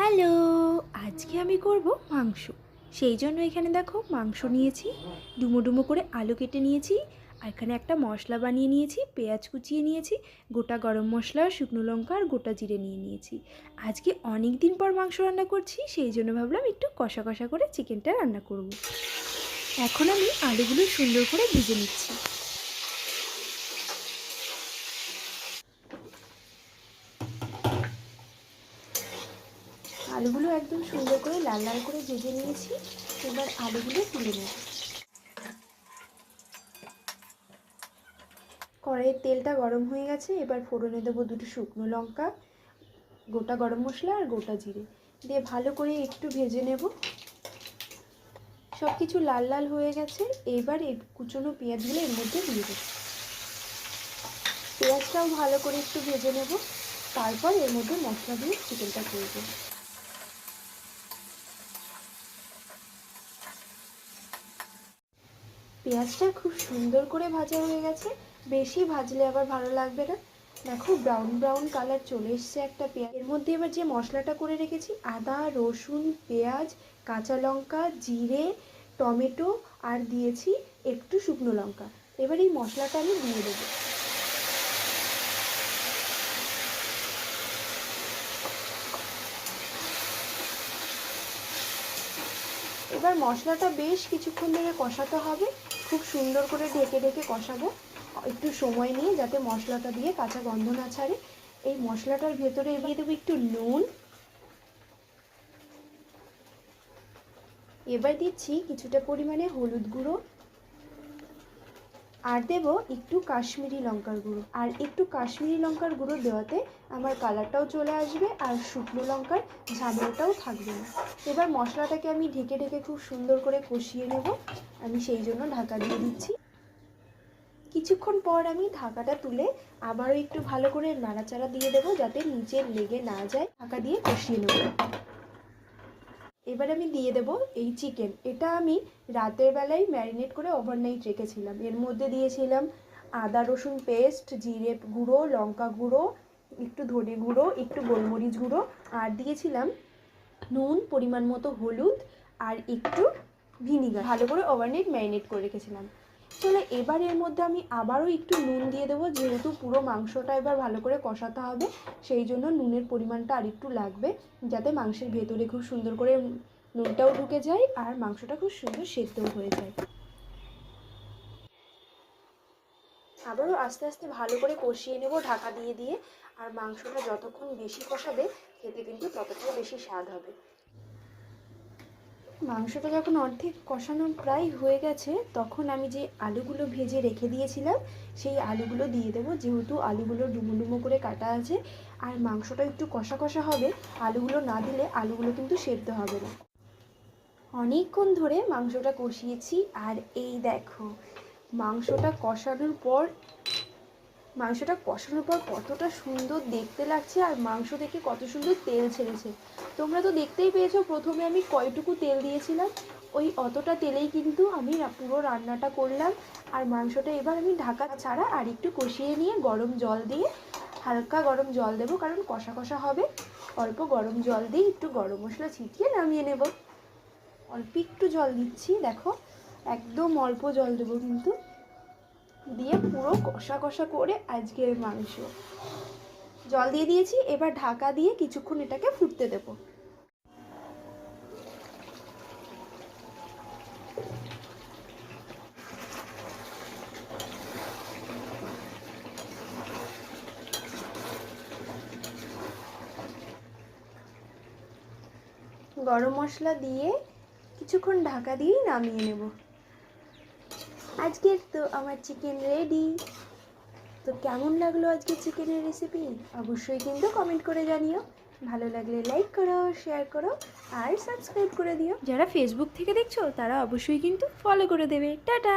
Hello, আজকে আমি করব মাংস। সেই জন্য এখানে দেখো মাংস নিয়েছি, ডুমো ডুমো করে আলু কেটে নিয়েছি, আর এখানে একটা মশলা বানিয়ে নিয়েছি, পেঁয়াজ কুচিয়ে নিয়েছি, গোটা গরম মশলা, শুকনো লঙ্কা আর গোটা জিরে নিয়ে নিয়েছি। আজকে অনেক দিন পর মাংস রান্না করছি, সেই জন্য ভাবলাম একটু কষা কষা করে চিকেনটা রান্না করব। এখন আমি আলুগুলো সুন্দর করে ভেজে নিচ্ছি। আলুগুলো একদম সুন্দর করে লাল লাল করে ভেজে নিয়েছি, এবার আলুগুলো তুলে নেব। কড়াইয়ের তেলটা গরম হয়ে গেছে, এবার ফোড়নে দেবো দুটো শুকনো লঙ্কা, গোটা গরম মশলা আর গোটা জিরে। দিয়ে ভালো করে একটু ভেজে নেব। সব কিছু লাল লাল হয়ে গেছে, এবার এই কুচনো পেঁয়াজগুলো এর মধ্যে দিয়ে দেবো। পেঁয়াজটাও ভালো করে একটু ভেজে নেব, তারপর এর মধ্যে মশলা দিয়ে চিকেনটা করব। পেঁয়াজটা খুব সুন্দর করে ভাজা হয়ে গেছে। বেশি ভাজলে আবার ভালো লাগবে না। দেখো ব্রাউন ব্রাউন কালার চলে এসছে একটা পেঁয়াজ। এর মধ্যে এবার যে মশলাটা করে রেখেছি, আদা, রসুন, পেঁয়াজ, কাঁচা লঙ্কা, জিরে, টমেটো, আর দিয়েছি একটু শুকনো লঙ্কা। এবার এই মশলাটা আমি দিয়ে দেবো। এবার মশলাটা বেশ কিছুক্ষণ ধরে কষাতে হবে। খুব সুন্দর করে ঢেকে ঢেকে কষাবো। একটু সময় নিয়ে যাতে মশলাটা দিয়ে কাঁচা গন্ধ না ছাড়ে। এই মশলাটার ভেতরে দিয়ে দেবো একটু নুন। এবার দিচ্ছি কিছুটা পরিমাণে হলুদ গুঁড়ো। আর দেব একটু কাশ্মীরি লঙ্কার গুঁড়ো। আর একটু কাশ্মীরি লঙ্কার গুঁড়ো দেওয়াতে আমার কালারটাও চলে আসবে আর শুকনো লঙ্কার ঝামেলাটাও থাকবে না। এবার মশলাটাকে আমি ঢেকে ঢেকে খুব সুন্দর করে কষিয়ে নেব। আমি সেই জন্য ঢাকা দিয়ে দিচ্ছি। কিছুক্ষণ পর আমি ঢাকাটা তুলে আবারও একটু ভালো করে নাড়াচাড়া দিয়ে দেবো যাতে নিচে লেগে না যায়। ঢাকা দিয়ে কষিয়ে নেব। এবার আমি দিয়ে দেব এই চিকেন এটা আমি রাতের বেলায় ম্যারিনেট করে ওভারনাইট রেখেছিলাম। এর মধ্যে দিয়েছিলাম আদা রসুন পেস্ট জিরে গুঁড়ো, লঙ্কা গুঁড়ো, একটু ধনে গুঁড়ো, একটু গোলমরিচ গুঁড়ো, আর দিয়েছিলাম নুন, পরিমাণ মতো হলুদ, আর একটু ভিনিগার। ভালো করে ওভারনাইট ম্যারিনেট করে রেখেছিলাম। চলে এবার এর মধ্যে আমি আবারও একটু নুন দিয়ে দেবো, যেহেতু পুরো মাংসটা এবার ভালো করে কষাতে হবে, সেই জন্য নুনের পরিমাণটা আর একটু লাগবে, যাতে মাংসের ভেতরে খুব সুন্দর করে নুনটাও ঢুকে যায় আর মাংসটা খুব সুন্দর সেদ্ধও হয়ে যায়। আবারও আস্তে আস্তে ভালো করে কষিয়ে নেব ঢাকা দিয়ে দিয়ে, আর মাংসটা যতক্ষণ বেশি কষাবে, খেতে কিন্তু ততটাই বেশি স্বাদ হবে। মাংসটা যখন অর্ধেক কষানো প্রায় হয়ে গেছে, তখন আমি যে আলুগুলো ভেজে রেখে দিয়েছিলাম, সেই আলুগুলো দিয়ে দেবো। যেহেতু আলুগুলো ডুমো ডুমো করে কাটা আছে, আর মাংসটা একটু কষা কষা হবে, আলুগুলো না দিলে আলুগুলো কিন্তু সেদ্ধ হবে না। অনেকক্ষণ ধরে মাংসটা কষিয়েছি, আর এই দেখো, মাংসটা কষানোর পর মাংসটা কষানোর পর কতটা সুন্দর দেখতে লাগছে আর মাংস থেকে কত সুন্দর তেল ছেড়েছে। তোমরা তো দেখতেই পেয়েছ, প্রথমে আমি কয়টুকু তেল দিয়েছিলাম। ওই অতটা তেলেই কিন্তু আমি পুরো রান্নাটা করলাম। আর মাংসটা এবার আমি ঢাকা ছাড়া আর একটু কষিয়ে নিয়ে গরম জল দিয়ে হালকা গরম জল দেবো, কারণ কষা কষা হবে। অল্প গরম জল দিয়ে একটু গরম মশলা ছিটিয়ে নামিয়ে নেব। অল্প একটু জল দিচ্ছি, দেখো। একদম অল্প জল দেবো কিন্তু। দিয়ে পুরো কষা কষা করে আজকের মাংস। জল দিয়ে দিয়েছি, এবার ঢাকা দিয়ে কিছুক্ষণ এটাকে ফুটতে দেব। গরম মশলা দিয়ে কিছুক্ষণ ঢাকা দিয়েই নামিয়ে নেব। আজকের তো আমার চিকেন রেডি তো কেমন লাগল আজকে চিকেনের রেসিপি অবশ্যই কিন্তু কমেন্ট করে জানিও। ভালো লাগলে লাইক করো শেয়ার করো, আর সাবস্ক্রাইব করে দিও। যারা ফেসবুক থেকে দেখছ, তারা অবশ্যই কিন্তু ফলো করে দেবে। টাটা!